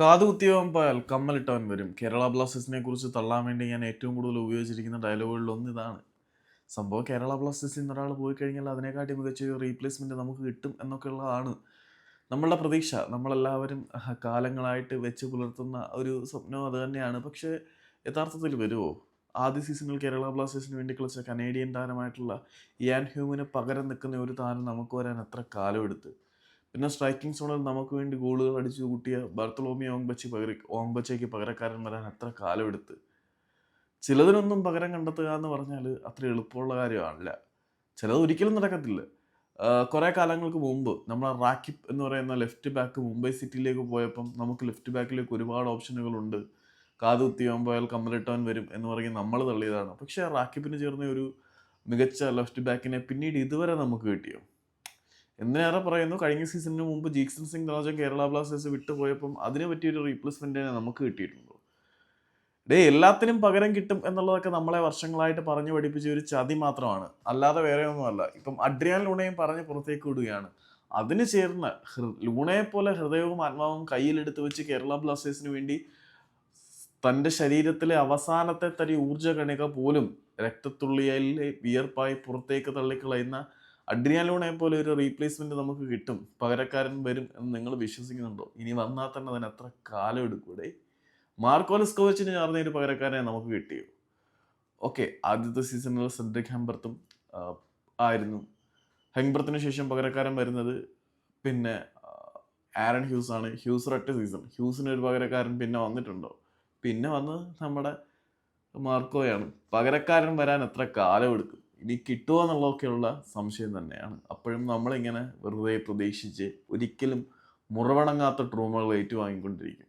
കാത് കുത്തിയവൻ പോയാൽ കമ്മലിട്ടവൻ വരും. കേരള ബ്ലാസ്റ്റേഴ്സിനെ കുറിച്ച് തള്ളാൻ വേണ്ടി ഞാൻ ഏറ്റവും കൂടുതൽ ഉപയോഗിച്ചിരിക്കുന്ന ഡയലോഗുകളിൽ ഒന്ന് ഇതാണ് സംഭവം കേരള ബ്ലാസ്റ്റേഴ്സിൽ നിന്ന് ഒരാൾ പോയി കഴിഞ്ഞാൽ അതിനെക്കാട്ടി മികച്ച ഒരു റീപ്ലേസ്മെന്റ് നമുക്ക് കിട്ടും എന്നൊക്കെയുള്ളതാണ് നമ്മളുടെ പ്രതീക്ഷ. നമ്മളെല്ലാവരും കാലങ്ങളായിട്ട് വെച്ച് പുലർത്തുന്ന ഒരു സ്വപ്നം അത് തന്നെയാണ്. പക്ഷേ യഥാർത്ഥത്തിൽ വരുമോ ആദ്യ സീസണിൽ കേരള ബ്ലാസ്റ്റേഴ്സിന് വേണ്ടി കളിച്ച കനേഡിയൻ താരമായിട്ടുള്ള ഇയാൻ ഹ്യൂമിന് പകരം നിൽക്കുന്ന ഒരു താരം നമുക്ക് വരാൻ എത്ര കാലം കാലമെടുത്ത്? പിന്നെ സ്ട്രൈക്കിംഗ് സോണിൽ നമുക്ക് വേണ്ടി ഗോളുകൾ അടിച്ചു കൂട്ടിയ ബർത്തലോമി ഓങ്ബച്ചി പകര ഓങ്ബച്ചയ്ക്ക് പകരക്കാരൻ വരാൻ എത്ര കാലമെടുത്ത് ചിലതിനൊന്നും പകരം കണ്ടെത്തുക എന്ന് പറഞ്ഞാൽ അത്ര എളുപ്പമുള്ള കാര്യമാണല്ല ചിലത് ഒരിക്കലും നടക്കത്തില്ല. കുറേ കാലങ്ങൾക്ക് മുമ്പ് നമ്മൾ റാക്കിബ് എന്ന് പറയുന്ന ലെഫ്റ്റ് ബാക്ക് മുംബൈ സിറ്റിയിലേക്ക് പോയപ്പം നമുക്ക് ലെഫ്റ്റ് ബാക്കിലേക്ക് ഒരുപാട് ഓപ്ഷനുകളുണ്ട് കാത് കുത്തിയാൻ പോയാൽ കമ്മലിട്ടാൻ വരും എന്ന് പറഞ്ഞ് നമ്മൾ തള്ളിയതാണ്. പക്ഷേ ആ റാക്കിബിന് ചേർന്ന ഒരു മികച്ച ലെഫ്റ്റ് ബാക്കിനെ പിന്നീട് ഇതുവരെ നമുക്ക് കിട്ടിയോ? എന്തിനേറെ പറയുന്നു? കഴിഞ്ഞ സീസണിന് മുമ്പ് ജീക്സൺ സിംഗ് രാജ കേരള ബ്ലാസ്റ്റേഴ്സ് വിട്ടുപോയപ്പം അതിനെ പറ്റിയൊരു റീപ്ലേസ്മെന്റിനെ നമുക്ക് കിട്ടിയിട്ടുണ്ടോ. ഡേ എല്ലാത്തിനും പകരം കിട്ടും എന്നുള്ളതൊക്കെ നമ്മളെ വർഷങ്ങളായിട്ട് പറഞ്ഞു പഠിപ്പിച്ച ഒരു ചതി മാത്രമാണ്. അല്ലാതെ വേറെ ഒന്നുമല്ല ഇപ്പം അഡ്രിയാൻ ലൂണയും പറഞ്ഞ് പുറത്തേക്ക് വിടുകയാണ്. അതിന് ചേർന്ന് ലൂണയെ പോലെ ഹൃദയവും ആത്മാവും കയ്യിലെടുത്ത് വെച്ച് കേരള ബ്ലാസ്റ്റേഴ്സിന് വേണ്ടി തന്റെ ശരീരത്തിലെ അവസാനത്തെ തരി ഊർജ കണിക പോലും രക്തത്തുള്ളിയിലെ വിയർപ്പായി പുറത്തേക്ക് തള്ളിക്കളയുന്ന അഡ്രിയാൻ ലൂണയെ പോലെ ഒരു റീപ്ലേസ്മെന്റ് നമുക്ക് കിട്ടും. പകരക്കാരൻ വരും എന്ന് നിങ്ങൾ വിശ്വസിക്കുന്നുണ്ടോ? ഇനി വന്നാൽ തന്നെ അതിന് എത്ര കാലം എടുക്കൂടെ? മാർക്കോലസ്കോവച്ചിന് ചേർന്ന ഒരു പകരക്കാരനെ നമുക്ക് കിട്ടിയോ? ഓക്കെ ആദ്യത്തെ സീസണിൽ സെഡ്രിക് ഹെംബർത്തും ആയിരുന്നു. ഹെംബർത്തിന് ശേഷം പകരക്കാരൻ വരുന്നത് പിന്നെ ആരൺ ഹ്യൂസ് ആണ്. ഹ്യൂസ് ഒറ്റ സീസൺ ഹ്യൂസിന് ഒരു പകരക്കാരൻ പിന്നെ വന്നിട്ടുണ്ടോ? പിന്നെ വന്ന് നമ്മുടെ മാർക്കോയാണ്. പകരക്കാരൻ വരാൻ എത്ര കാലം എടുക്കും. ഇനി കിട്ടുമോ എന്നുള്ളതൊക്കെയുള്ള സംശയം തന്നെയാണ്. അപ്പോഴും നമ്മളിങ്ങനെ വെറുതെ പ്രതീക്ഷിച്ച് ഒരിക്കലും മുറവണങ്ങാത്ത ട്രൂമകൾ ഏറ്റുവാങ്ങിക്കൊണ്ടിരിക്കും.